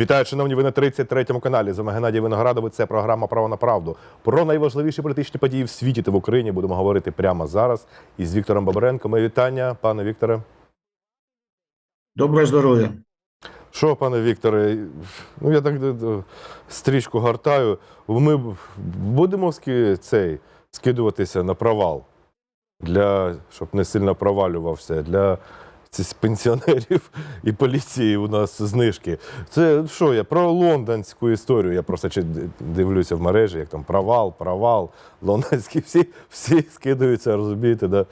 Вітаю, шановні, ви на 33-му каналі. З вами Геннадій Виноградовий. Це програма Право на правду. Про найважливіші політичні події в світі та в Україні будемо говорити прямо зараз із Віктором Бабаренко. Моє вітання, пане Вікторе. Доброго здоров'я. Що, пане Вікторе, ну я так е, стрічку гортаю. Ми будемо цей скидуватися на провал, для, щоб не сильно провалювався, для ці- пенсіонерів і поліції у нас знижки. Це що я про лондонську історію. Я просто дивлюся в мережі, як там провал, провал, лондонські всі, всі скидаються, розумієте, да?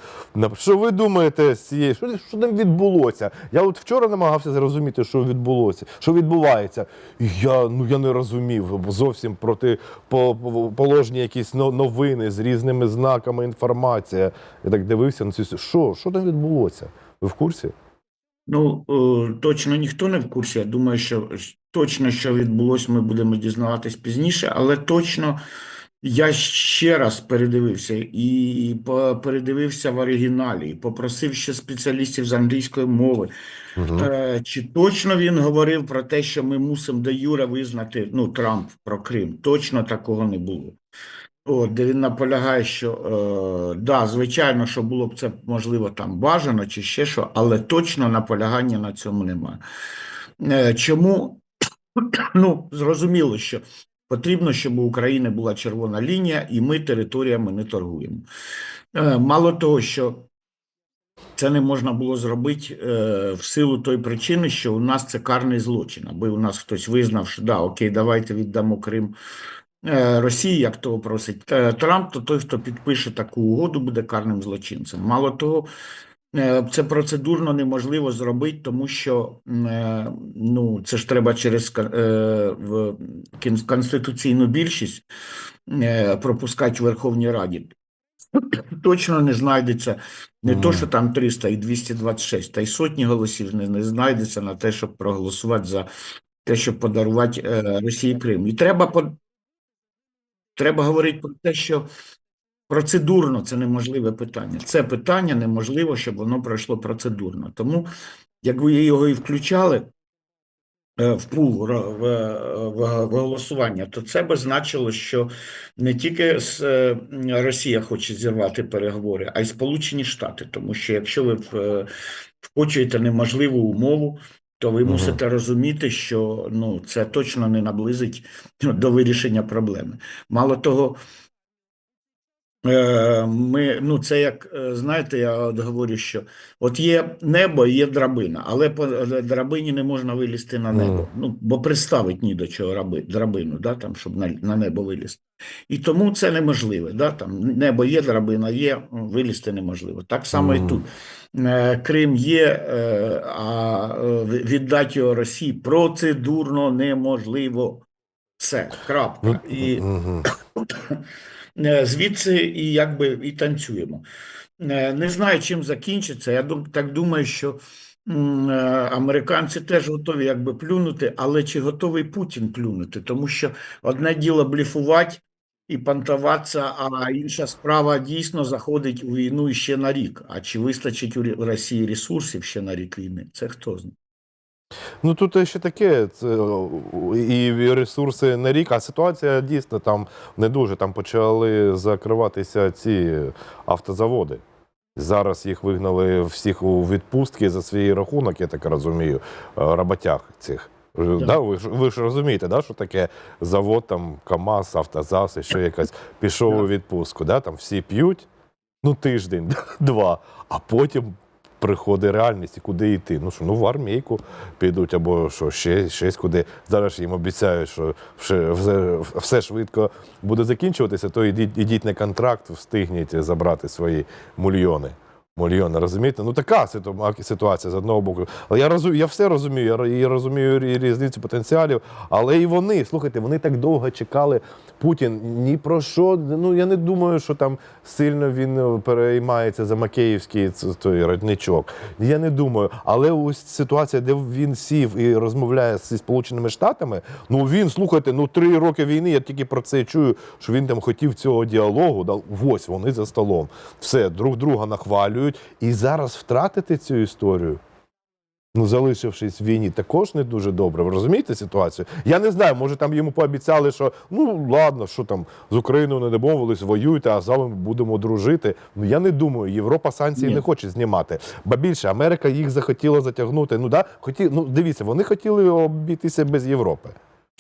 Що ви думаєте з цієї? Що, що там відбулося? Я от вчора намагався зрозуміти, що відбулося, що відбувається. Я, ну, я не розумів зовсім проти по- по- якісь но- новини з різними знаками, інформація. Я так дивився на цю. Що, що там відбулося? Ви в курсі? Ну, е, точно ніхто не в курсі. Я думаю, що точно, що відбулося, ми будемо дізнаватись пізніше, але точно я ще раз передивився і передивився в оригіналі, і попросив ще спеціалістів з англійської мови. Угу. Чи точно він говорив про те, що ми мусимо де юре визнати, ну, Трамп про Крим? Точно такого не було. От, де він наполягає, що е, да, звичайно, що було б це можливо там бажано чи ще що, але точно наполягання на цьому немає. Е, чому? Ну, зрозуміло, що потрібно, щоб у України була червона лінія, і ми територіями не торгуємо. Е, мало того, що це не можна було зробити е, в силу тої причини, що у нас це карний злочин, аби у нас хтось визнав, що да, окей, давайте віддамо Крим Росії, як того просить е, Трамп, то той, хто підпише таку угоду, буде карним злочинцем. Мало того, е, це процедурно неможливо зробити, тому що е, ну, це ж треба через е, в конституційну більшість е, пропускати в Верховній Раді. Точно не знайдеться не то, що там 300 і 226, та й сотні голосів не, не знайдеться на те, щоб проголосувати за те, щоб подарувати е, Росії Крим. І треба треба говорити про те, що процедурно це неможливе питання. Це питання неможливо, щоб воно пройшло процедурно. Тому, як ви його і включали е, в пул в, в, в голосування, то це би значило, що не тільки е, Росія хоче зірвати переговори, а й Сполучені Штати. Тому що якщо ви е, вкочуєте неможливу умову, то ви Мгм. мусите розуміти, що ну, це точно не наблизить до вирішення проблеми. Мало того, е, ми, ну, це як, е, знаєте, я от говорю, що от є небо, і є драбина, але по е, драбині не можна вилізти на небо. Мгм. Ну, бо приставить ні до чого раби, драбину, да, там, щоб на, на небо вилізти. І тому це неможливо. Да, там, небо є, драбина є, вилізти неможливо. Так само і тут. Е, Крим є, е, а е, віддати його Росії процедурно неможливо. Все, крапка. І Угу. Звідси і якби і танцюємо. Не знаю, чим закінчиться. Я так думаю, що американці теж готові якби плюнути, але чи готовий Путін плюнути? Тому що одне діло бліфувати і пантуватися, а інша справа дійсно заходить у війну ще на рік. А чи вистачить у Росії ресурсів ще на рік війни? Це хто знає. Ну тут ще таке, це, і ресурси на рік, а ситуація дійсно там не дуже. Там почали закриватися ці автозаводи. Зараз їх вигнали всіх у відпустки за свій рахунок, я так розумію, е, роботяг цих. Да, ви, ж, ви ж розумієте, да, що таке завод, там КАМАЗ, Автозас, і ще якась пішов у відпустку. Да, там всі п'ють, ну тиждень, два, а потім приходить реальність і куди йти. Ну що, ну в армійку підуть, або що ще щось куди. Зараз їм обіцяють, що все, все, швидко буде закінчуватися, то ідіть, ідіть на контракт, встигніть забрати свої мільйони. Мільйони, розумієте? Ну така ситуація з одного боку. Але я розумію, я все розумію, я ро- і розумію рі- різницю потенціалів, але і вони, слухайте, вони так довго чекали. Путін ні про що. Ну я не думаю, що там сильно він е, переймається за Макеївський той родничок. Я не думаю. Але ось ситуація, де він сів і розмовляє зі Сполученими Штатами, ну він, слухайте, ну три роки війни, я тільки про це чую, що він там хотів цього діалогу. Ось вони за столом. Все, друг друга нахвалюють. І зараз втратити цю історію. ну, залишившись в війні, також не дуже добре. Ви розумієте ситуацію? Я не знаю, може там йому пообіцяли, що ну ладно, що там з Україною не домовились, воюйте, а з вами будемо дружити. Ну я не думаю, Європа санкції Ні. не хоче знімати. Ба більше Америка їх захотіла затягнути. Ну да, хоті, ну дивіться, вони хотіли обійтися без Європи.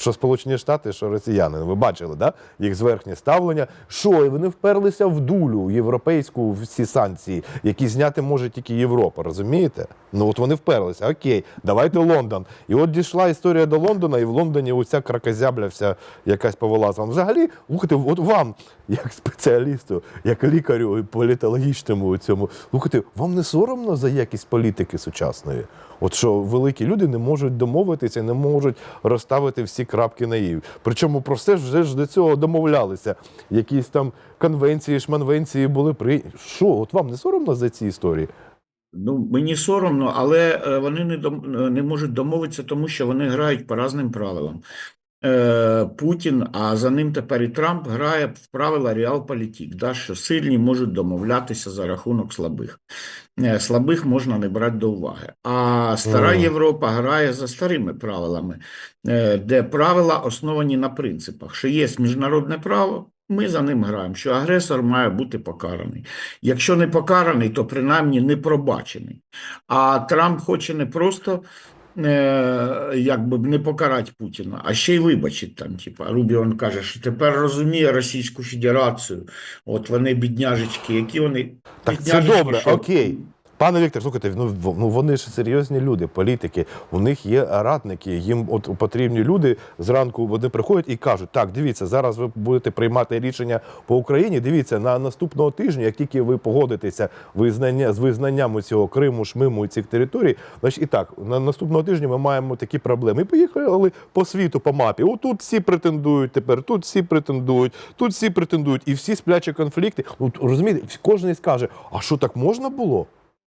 Що Сполучені Штати, що росіяни, ви бачили, да? їх зверхнє ставлення. Що, і вони вперлися в дулю європейську в ці санкції, які зняти може тільки Європа, розумієте? Ну от вони вперлися. Окей, давайте Лондон. І от дійшла історія до Лондона, і в Лондоні оця кракозябля вся якась повилазила. Взагалі, слухайте, от вам, як спеціалісту, як лікарю і політологічному цьому, слухайте, вам не соромно за якість політики сучасної? От що великі люди не можуть домовитися, не можуть розставити всі крапки на «і». Причому про все вже ж до цього домовлялися. Якісь там конвенції, шманвенції були при. Що, от вам не соромно за ці історії? Ну, мені соромно, але е, вони не, дом, не можуть домовитися, тому що вони грають по різним правилам. Е, Путін, а за ним тепер і Трамп грає в правила реалполітик, да, що сильні можуть домовлятися за рахунок слабих. Е, Слабих можна не брати до уваги. А стара Європа грає за старими правилами, е, де правила основані на принципах, що є міжнародне право, ми за ним граємо, що агресор має бути покараний. Якщо не покараний, то принаймні не пробачений. А Трамп хоче не просто якби не покарати Путіна, а ще й вибачить там. Типа Рубіон каже, що тепер розуміє Російську Федерацію. От вони бідняжечки, які вони Так це добре, що- окей. Пане Віктор, слухайте, ну, ну вони ж серйозні люди, політики. У них є радники. Їм от потрібні люди зранку вони приходять і кажуть: так, дивіться, зараз ви будете приймати рішення по Україні. Дивіться, на наступного тижня, як тільки ви погодитеся визнання з визнанням цього Криму, Шмиму і цих територій, значить і так, на наступного тижня ми маємо такі проблеми. І поїхали по світу, по мапі. Отут всі претендують тепер, тут всі претендують, тут всі претендують, і всі сплячі конфлікти. Ну розумієте, кожен скаже, а що так можна було?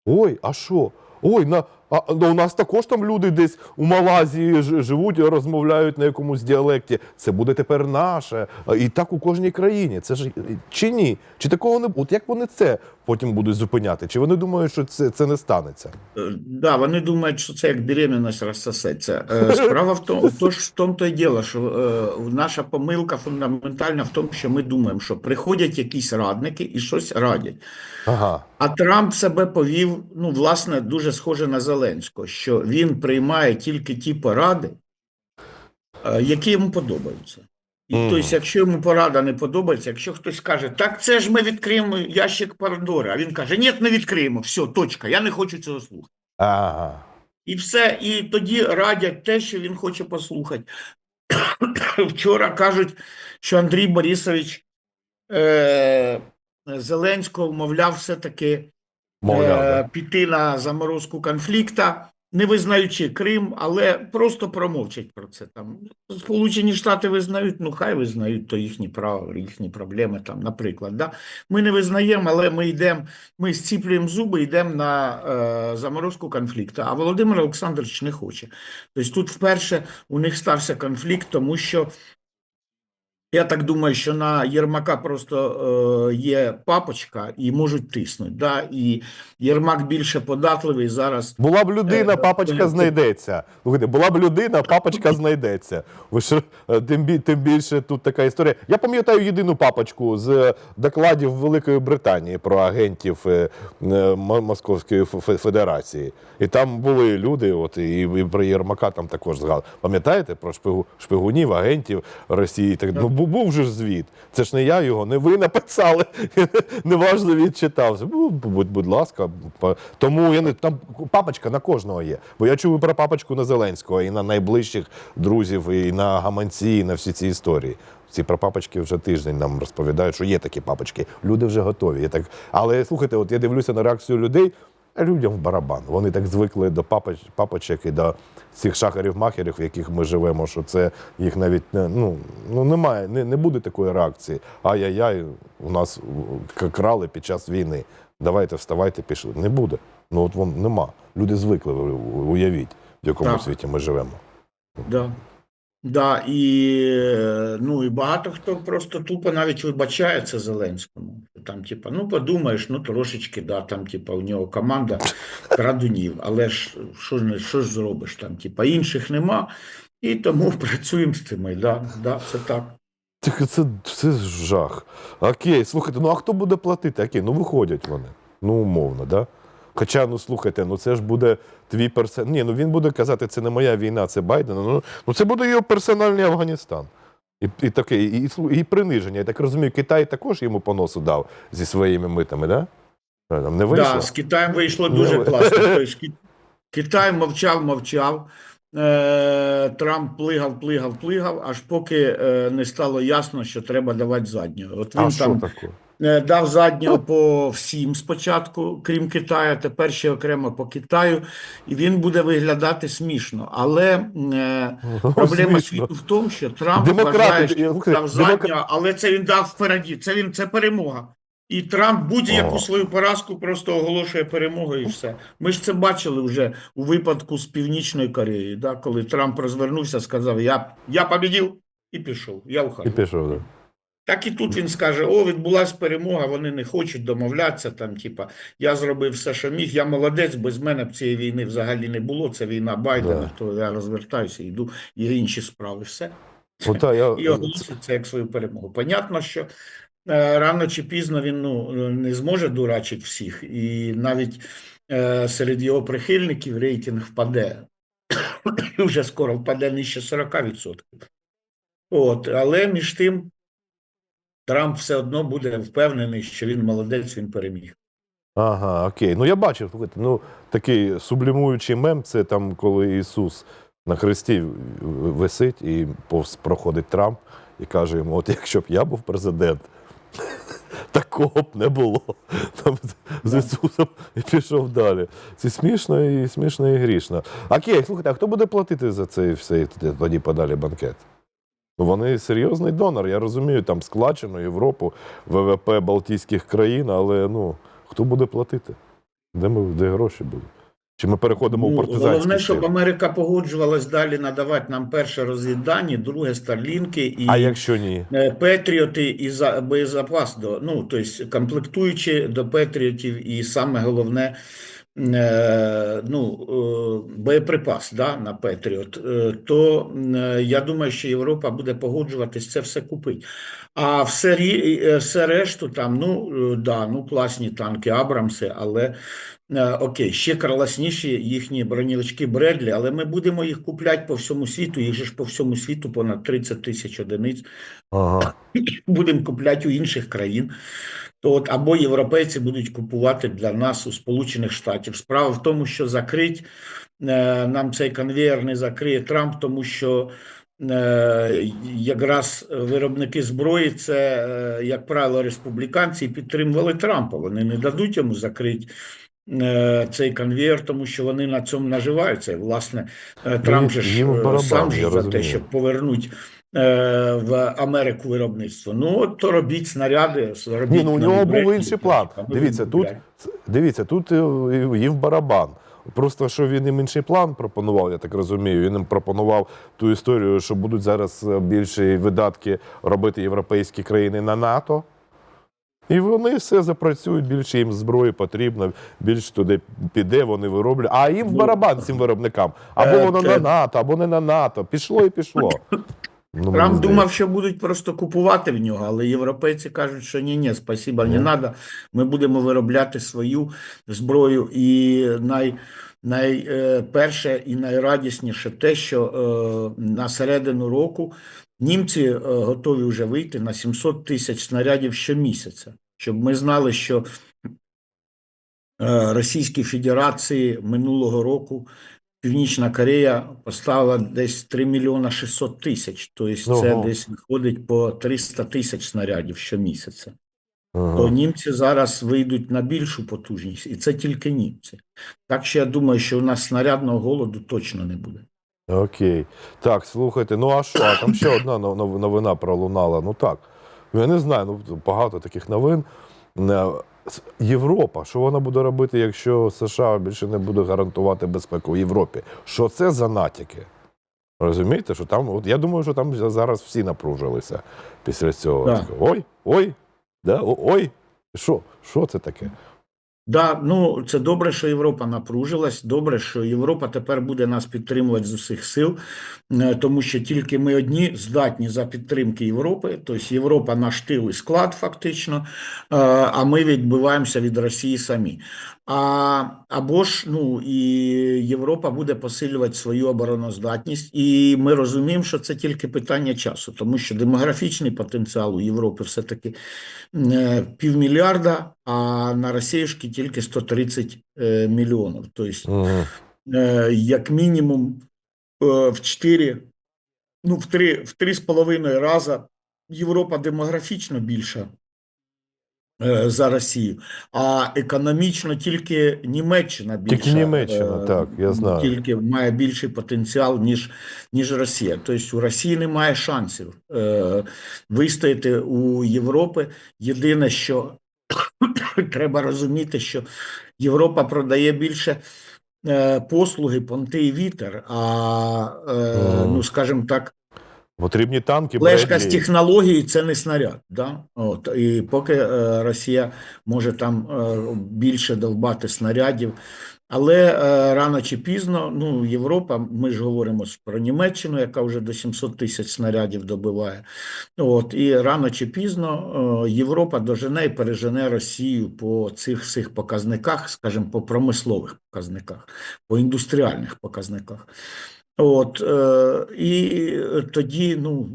Ой, а що? Ой, на, а, ну, у нас також там люди десь у Малайзії ж- живуть, розмовляють на якомусь діалекті. Це буде тепер наше. І так у кожній країні. Це ж чи ні? Чи такого не От як вони це потім будуть зупиняти? Чи вони думають, що це, це не станеться? Е, Да, вони думають, що це як беременність розсосеться. Е, Справа в тому, то ж в тому то й діло, що е, наша помилка фундаментальна в тому, що ми думаємо, що приходять якісь радники і щось радять. Ага. А Трамп себе повів, ну, власне, дуже схоже на Зеленського, що він приймає тільки ті поради, е, які йому подобаються. І Мгм. тобто, якщо йому порада не подобається, якщо хтось каже, так це ж ми відкриємо ящик Пандори, а він каже, ні, не відкриємо, все, точка, я не хочу цього слухати. Ага. І все, і тоді радять те, що він хоче послухати. Вчора кажуть, що Андрій Борисович е, Зеленського вмовляв все-таки Мовляв, е, піти на заморозку конфлікта, не визнаючи Крим, але просто промовчать про це. Там Сполучені Штати визнають, ну хай визнають, то їхні право, їхні проблеми там, наприклад. Да? Ми не визнаємо, але ми йдемо, ми зціплюємо зуби, йдемо на е, заморозку конфлікту. А Володимир Олександрович не хоче. Тобто тут вперше у них стався конфлікт, тому що я так думаю, що на Єрмака просто е, є папочка і можуть тиснути. Да? І Єрмак більше податливий зараз. Була б людина, Е, папочка знайдеться. Слухайте, була б людина, папочка знайдеться. Ви ж е, тим, бі- тим більше тут така історія. Я пам'ятаю єдину папочку з е, докладів Великої Британії про агентів Московської Федерації. І там були люди, от і, і про Єрмака там також згадали. Пам'ятаєте про шпигу, шпигунів, агентів Росії? Так ну бу- був же ж звіт. Це ж не я його, не ви написали. Неважно відчитався. Ну, будь, будь ласка, тому я не там папочка на кожного є. Бо я чув про папочку на Зеленського, і на найближчих друзів, і на гаманці, і на всі ці історії. Ці про папочки вже тиждень нам розповідають, що є такі папочки. Люди вже готові. Я так... Але слухайте, от я дивлюся на реакцію людей, людям в барабан. Вони так звикли до папоч, папочок і до цих шахарів-махерів, в яких ми живемо, що це їх навіть не ну, ну немає, не, не буде такої реакції. Ай-яй-яй, у нас крали під час війни. Давайте вставайте, пішли. Не буде. Ну от вон нема. Люди звикли, уявіть, в якому Так. світі ми живемо. Да. Да, і, ну, і багато хто просто тупо навіть вибачається Зеленському. там, типа, ну подумаєш, ну трошечки, да, там, типа, у нього команда крадунів, але ж що, що ж зробиш там, типа, інших нема, і тому працюємо з цими, да, да, це так. Тільки це, це жах. Окей, слухайте, ну а хто буде платити? Окей, ну виходять вони. Ну, умовно, да? Хоча, ну слухайте, ну це ж буде твій персонал. Ні, ну він буде казати, це не моя війна, це Байдена. Ну, ну це буде його персональний Афганістан. І, і таке, і, і, і приниження. Я так розумію, Китай також йому по носу дав зі своїми митами, да? Там не вийшло? Да, з Китаєм вийшло дуже ви- класно. Тобто, Китай мовчав, мовчав. Е, Трамп плигав, плигав, плигав, аж поки е, не стало ясно, що треба давати заднього. От він а що там таке? Е, дав заднього по всім спочатку, крім Китаю, тепер ще окремо по Китаю, і він буде виглядати смішно. Але е, проблема світу в тому, що Трамп Демократи, вважає, що я- дав заднього, але це він дав впереді. Це він це перемога. І Трамп будь-яку свою поразку просто оголошує перемогою і все. Ми ж це бачили вже у випадку з Північною Кореєю, да, коли Трамп розвернувся, сказав: Я, я побідів і пішов. Я І пішов, да. Так і тут він скаже: О, відбулася перемога, вони не хочуть домовлятися. Там, типа, я зробив все, що міг. Я молодець, без мене б цієї війни взагалі не було. Це війна Байдена, Да. то я розвертаюся, йду, є інші справи. Все. Ота, я, І оголосить це як свою перемогу. Понятно, що е, рано чи пізно він ну, не зможе дурачити всіх, і навіть е, серед його прихильників рейтинг впаде. Вже скоро впаде нижче 40%. От, але між тим Трамп все одно буде впевнений, що він молодець, він переміг. Ага, окей. Ну я бачив, ну такий сублімуючий мем, це там, коли Ісус на хресті висить і повз проходить Трамп і каже йому: от якщо б я був президент, такого б не було. Там з Ісусом і пішов далі. Це смішно і смішно і грішно. Окей, слухайте, а хто буде платити за цей все тоді подалі банкет? Ну, вони серйозний донор. Я розумію, там складчину Європу, ВВП Балтійських країн, але ну хто буде платити? Де ми де гроші будуть? Чи ми переходимо в Ну, партизанський головне, щоб? Америка погоджувалась далі надавати нам перше розвіддані, друге старлінки і А якщо ні? Е, Петріоти і за боєзапас до ну тобто комплектуючи до Петріотів, і саме головне. Е, Ну, е, боєприпас да, на Петріот, е, то я думаю, що Європа буде погоджуватись це все купити. А все, все решту там, ну да, ну класні танки Абрамси, але окей, ще класніші їхні броньовички Бредлі, але ми будемо їх купляти по всьому світу. Їх же ж по всьому світу понад 30 тисяч одиниць Ага. будемо купляти у інших країн. То от або європейці будуть купувати для нас у Сполучених Штатів. Справа в тому, що закрить е, нам цей конвейер не закриє Трамп, тому що е, якраз виробники зброї це, е, як правило, республіканці підтримували Трампа. Вони не дадуть йому закрити. Цей конвейер, тому що вони на цьому наживаються. І, власне, Трамп же ж сам же за те, щоб повернути в Америку виробництво. Ну, от то робіть снаряди, робіть Ні, ну у нього був інший план. Дивіться, тут дивіться, тут е, їв барабан. Просто що він їм інший план пропонував, я так розумію. Він їм пропонував ту історію, що будуть зараз е, більші видатки робити європейські країни на НАТО. І вони все запрацюють, більше їм зброї потрібно, більше туди піде, вони вироблять. А їм в Ну, барабан цим виробникам. Або е, воно на НАТО, або не на НАТО. Пішло і пішло. Ну, Трамп здається. думав, що будуть просто купувати в нього, але європейці кажуть, що ні, ні, спасіба, не треба. Ми будемо виробляти свою зброю. І най, най, е, і найрадісніше те, що е, на середину року німці е, готові вже вийти на 700 тисяч снарядів щомісяця, щоб ми знали, що е, Російській Федерації минулого року Північна Корея поставила десь 3 мільйона 600 тисяч. Тобто це Ого. десь виходить по 300 тисяч снарядів щомісяця. Ага. То німці зараз вийдуть на більшу потужність, і це тільки німці. Так що я думаю, що у нас снарядного голоду точно не буде. Окей. Так, слухайте, ну а що? Там ще одна нов- нов- новина пролунала. Ну так. Я не знаю, ну багато таких новин. Європа, що вона буде робити, якщо США більше не буде гарантувати безпеку в Європі? Що це за натяки? Розумієте, що там, от я думаю, що там зараз всі напружилися після цього. Да. Ой, ой, да, ой. Що, що це таке? Да, ну це добре, що Європа напружилась. Добре, що Європа тепер буде нас підтримувати з усіх сил, е, тому що тільки ми одні здатні за підтримки Європи. Тобто Європа наш тил і склад, фактично, е, а ми відбиваємося від Росії самі. А або ж ну і Європа буде посилювати свою обороноздатність, і ми розуміємо, що це тільки питання часу, тому що демографічний потенціал у Європи все таки е, півмільярда, а на Росіюшки тільки 130 е, мільйонів. Тобто, Мгм. е, як мінімум е, в 4, ну в 3, в 3,5 рази Європа демографічно більша е, за Росію, а економічно тільки Німеччина більша. Тільки Німеччина, е, так, я знаю. Тільки має більший потенціал, ніж, ніж Росія. Тобто у Росії немає шансів е, вистояти у Європи. Єдине, що треба розуміти, що Європа продає більше е, послуги, понти і вітер, а, е, ну, скажімо так, Потрібні танки, Лежка з технології це не снаряд. Да? От, і поки е, Росія може там е, більше довбати снарядів. Але е, рано чи пізно, ну, Європа, ми ж говоримо про Німеччину, яка вже до 700 тисяч снарядів добиває. От, і рано чи пізно е, Європа дожене і пережене Росію по цих всіх показниках, скажімо, по промислових показниках, по індустріальних показниках. От, е, і тоді, ну,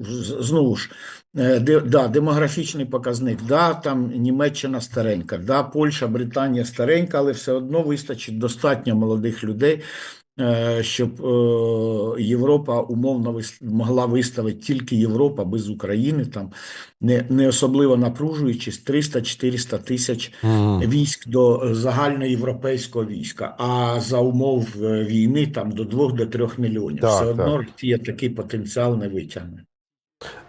е, знову ж, е, де, да, демографічний показник, да, там Німеччина старенька, да, Польща, Британія старенька, але все одно вистачить достатньо молодих людей, щоб е, Європа умовно могла виставити тільки Європа без України, там, не, не особливо напружуючись, 300-400 тисяч військ до загальноєвропейського війська, а за умов е, війни там до 2-3 мільйонів. Так, Все одно так. Росія такий потенціал не витягне.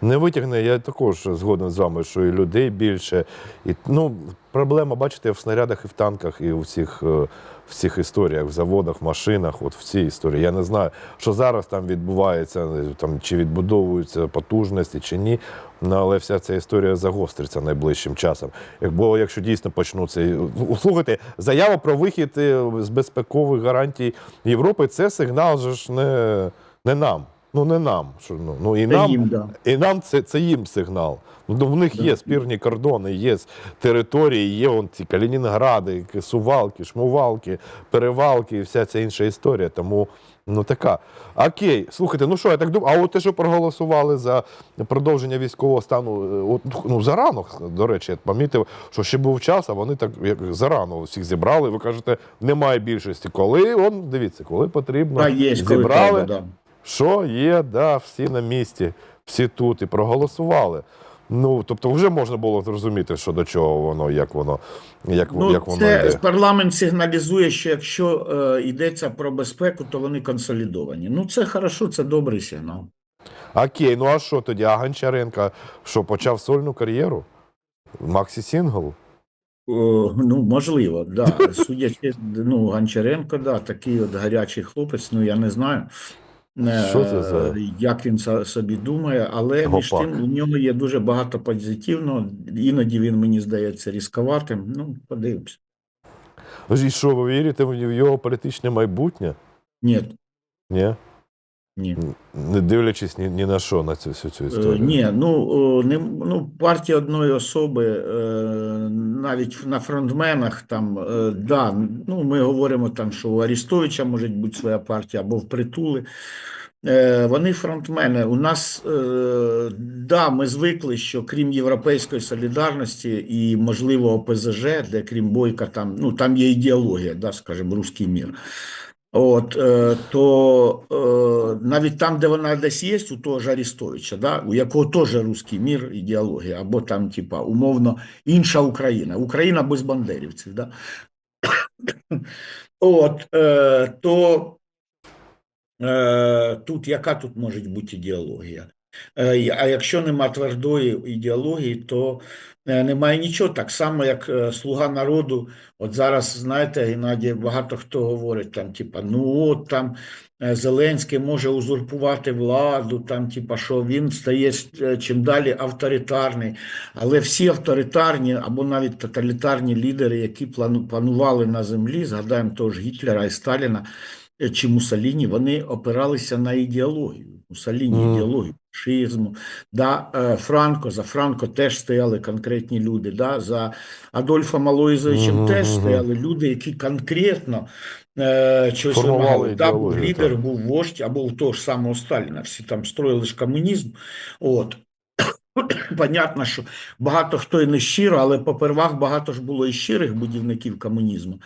Не витягне, я також згоден з вами, що і людей більше. І, ну, проблема, бачите, в снарядах і в танках, і у всіх, е, всіх історіях, в заводах, в машинах, от в цій історії. Я не знаю, що зараз там відбувається, е, там, чи відбудовуються потужності, чи ні. Ну, але вся ця історія загостриться найближчим часом. Бо якщо дійсно почнуться. ну, Слухайте, заява про вихід е, з безпекових гарантій Європи це сигнал же ж не, не нам. Ну, не нам. Що, ну, ну, і Це нам, їм, да. і нам це, це їм сигнал. Ну, в них є спірні кордони, є території, є он ці Калінінгради, Сувалки, Шмувалки, Перевалки і вся ця інша історія. Тому ну така. Окей, слухайте, ну що, я так думаю, а от те, що проголосували за продовження військового стану, е, от, ну зарано, до речі, я помітив, що ще був час, а вони так як зарано всіх зібрали. Ви кажете, немає більшості. Коли он, дивіться, коли потрібно, Та є, коли зібрали. треба, да. Що є, да, всі на місці, всі тут і проголосували. Ну, тобто, вже можна було зрозуміти, що до чого воно, як воно, як, Ну, як воно це йде. парламент сигналізує, що якщо е, йдеться про безпеку, то вони консолідовані. Ну, це хорошо, це добрий сигнал. Окей, ну а що тоді? А Гончаренка що, почав сольну кар'єру? Максі Сінгл? О, ну, можливо, да. Судячи, ну, Гончаренко, да, такий от гарячий хлопець, ну я не знаю. Е, Що це за- Як він собі думає, але між тим у нього є дуже багато позитивного. Іноді він мені здається різковатим. Ну, подивимось. І що, ви вірите в його політичне майбутнє? Ні, Ні? Ні. Не дивлячись ні, ні на що, на цю всю цю Е, історію. Ні, ну, не, ну партія одної особи, е, навіть на фронтменах, там, е, да, ну, ми говоримо там, що у Арістовича може бути своя партія або в притули. Е, Вони фронтмени. У нас, е, да, ми звикли, що крім Європейської солідарності і, можливо, ОПЗЖ, де крім Бойка, там, ну, там є ідеологія, да, скажімо, руський мір. От, е, то е, навіть там, де вона десь є, у того ж Арістовича, да, у якого теж руський мір, ідеологія, або там, типа, умовно, інша Україна, Україна без бандерівців. Да? От, е, то е, тут яка тут може бути ідеологія? Е, А якщо нема твердої ідеології, то немає нічого. Так само, як е, слуга народу. От зараз, знаєте, Геннадій, багато хто говорить там, типа, ну от там е, Зеленський може узурпувати владу, там, типа, що він стає е, чим далі авторитарний. Але всі авторитарні або навіть тоталітарні лідери, які плану- планували на землі, згадаємо того ж Гітлера і Сталіна е, чи Муссоліні, вони опиралися на ідеологію. Муссоліні Мгм. ідеологію фашизму. Да, е, Франко, за Франко теж стояли конкретні люди. Да, за Адольфом Алоїзовичем Мгм, теж стояли люди, які конкретно е, щось вимагали. Да, був лідер, так. був вождь, або у того ж самого Сталіна. Всі там строїли ж комунізм. От. Понятно, що багато хто і не щиро, але попервах багато ж було і щирих будівників комунізму.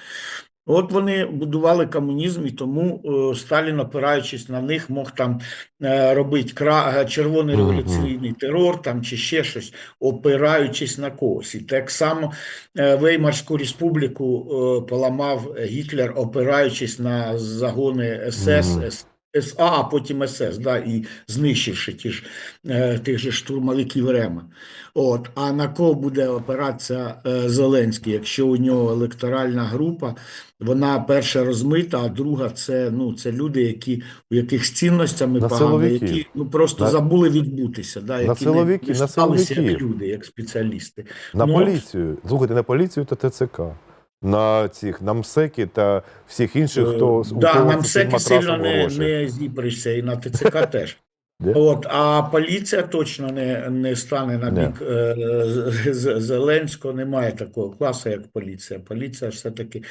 От вони будували комунізм, і тому е, Сталін, опираючись на них, мог там е, робити кра... е, червоний революційний терор там, чи ще щось, опираючись на когось. І так само Веймарську республіку поламав Гітлер, опираючись на загони СС, СА, а потім СС, да, і знищивши ті ж, е, тих же штурмовиків Рема. От, а на кого буде опиратися е, Зеленський, якщо у нього електоральна група, вона перша розмита, а друга це, ну, це люди, які, у яких з цінностями На погано, які ну, просто На- забули відбутися, да, які силовики- не, не на як люди, як спеціалісти. На Ну, от. поліцію. Слухайте, на поліцію та ТЦК. На цих на МСЕКи та всіх інших, хто Е, да, нам під всеки матрасом сильно не, не зібришся, і на ТЦК теж. От, а поліція точно не, не стане на бік е, Зеленського. Немає такого класу, як поліція. Поліція все-таки,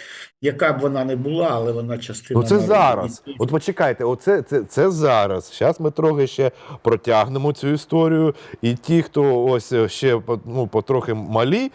яка б вона не була, але вона частина. Ну це народу. зараз. От почекайте, оце це, це зараз. Зараз ми трохи ще протягнемо цю історію. І ті, хто ось ще ну, потрохи малі,